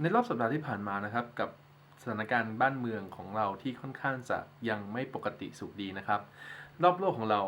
ในรอบสัปดาห์ที่ผ่านมานะครับ กับสถานการณ์บ้านเมืองของเราที่ค่อนข้างจะยังไม่ปกติสุขดีนะครับ รอบโลกของเรา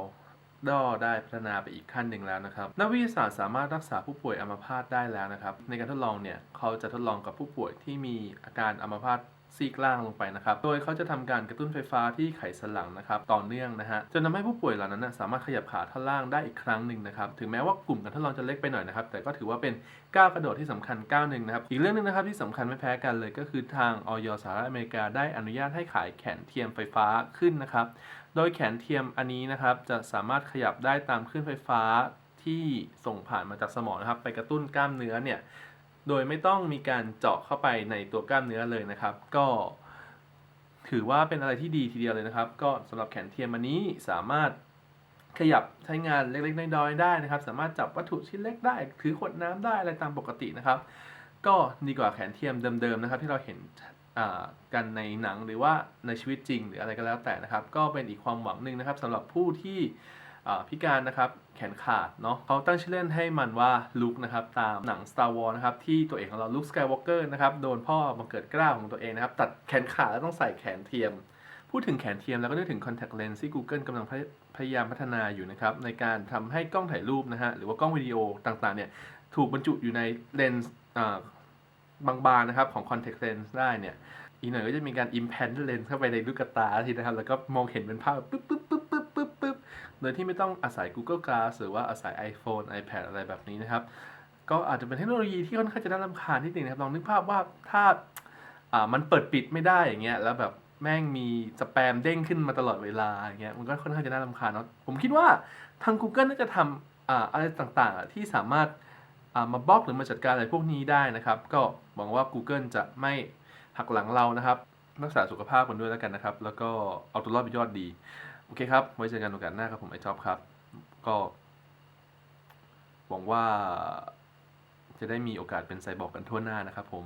ดอได้พัฒนาไปอีกขั้นหนึ่งแล้วนะครับ นักวิทยาศาสตร์สามารถรักษาผู้ป่วยอัมพาตได้แล้วนะครับ ในการทดลองเนี่ยเขาจะทดลองกับผู้ป่วยที่มีอาการอัมพาตซีกล่างลงไปนะครับ โดยเขาจะทำการกระตุ้นไฟฟ้าที่ไขสันหลังนะครับต่อเนื่องนะฮะ จนทำให้ผู้ป่วยเหล่านั้นนะสามารถขยับขาท่อนล่างได้อีกครั้งหนึ่งนะครับ ถึงแม้ว่ากลุ่มการทดลองจะเล็กไปหน่อยนะครับ แต่ก็ถือว่าเป็นก้าวกระโดดที่สำคัญก้าวหนึ่งนะครับ อีกเรื่องหนึงนะครับที่สำคัญไม่แพ้กันเลยก็คือทางออยสหรัฐอเมริกาได้อนุญาตให้ขายแขนเทียมไฟฟ้าขึ้นนะครับ โดยแขนเทียมอันนี้นะครับจะสามารถขยับได้ตามคลื่นไฟฟ้าที่ส่งผ่านมาจากสมองนะครับ ไปกระตุ้นกล้ามเนื้อเนี่ย โดยไม่ต้องมีการเจาะเข้าไปในตัวกล้ามเนื้อเลยนะครับ ก็ถือว่าเป็นอะไรที่ดีทีเดียวเลยนะครับ ก็สำหรับแขนเทียมอันนี้สามารถขยับใช้งานเล็กๆน้อยๆได้นะครับ สามารถจับวัตถุชิ้นเล็กได้ ถือขวดน้ำได้อะไรตามปกตินะครับ ก็ดีกว่าแขนเทียมเดิมๆนะครับ ที่เราเห็นอ่ากันในหนังหรือว่าในชีวิตจริง หรืออะไรก็แล้วแต่นะครับ ก็เป็นอีกความหวังหนึ่งนะครับสำหรับผู้ที่ พิการนะครับแขนขาดเนาะเขาตั้งชื่อเล่นให้มันว่าลุคนะครับตามหนัง Star Wars นะครับที่ตัวเอกของเราลุคสกายวอล์กเกอร์นะครับโดนพ่อบังเกิดกล้าของตัวเองนะครับตัดแขนขาดแล้วต้องใส่แขนเทียม พูดถึงแขนเทียมแล้วก็นึกถึง contact lens ที่ Google กำลังพยายามพัฒนาอยู่นะครับในการทำให้กล้องถ่ายรูปนะฮะหรือว่ากล้องวิดีโอต่างๆเนี่ยถูกบรรจุอยู่ในเลนส์บางๆนะครับของ contact lens ได้เนี่ยอีกหน่อยก็จะมีการ implant lens เข้าไปในลูกตาทีนะครับแล้วก็มองเห็นเป็นภาพปึ๊บปึ๊บปึ๊บปึ๊บปึ๊บปึ๊บ โดยที่ไม่ต้องอาศัย Google Glass หรือว่าอาศัย iPhone iPad อะไรแบบนี้นะครับ ก็อาจจะเป็นเทคโนโลยีที่ค่อนข้างจะน่ารำคาญนิดนึงนะครับ ลองนึกภาพว่าถ้ามันเปิดปิดไม่ได้อย่างเงี้ยแล้วแบบแม่งมีสแปมเด้งขึ้นมาตลอดเวลาอย่างเงี้ยมันก็ค่อนข้างจะน่ารำคาญเนาะผมคิดว่าทาง Google น่าจะทำอ่าอะไรต่างๆ ที่สามารถมาบล็อกหรือมาจัดการอะไรพวกนี้ได้นะครับ ก็หวังว่า Google จะไม่หักหลังเรานะครับ รักษาสุขภาพกันด้วยแล้วกันนะครับ แล้วก็เอาตัวรอดไปยอดดี โอเคครับ ไว้เจอกันโอกาสหน้าครับผมไอจอปครับ ก็ หวังว่าจะได้มีโอกาสเป็นไซบอร์กกันทั่วหน้านะครับผม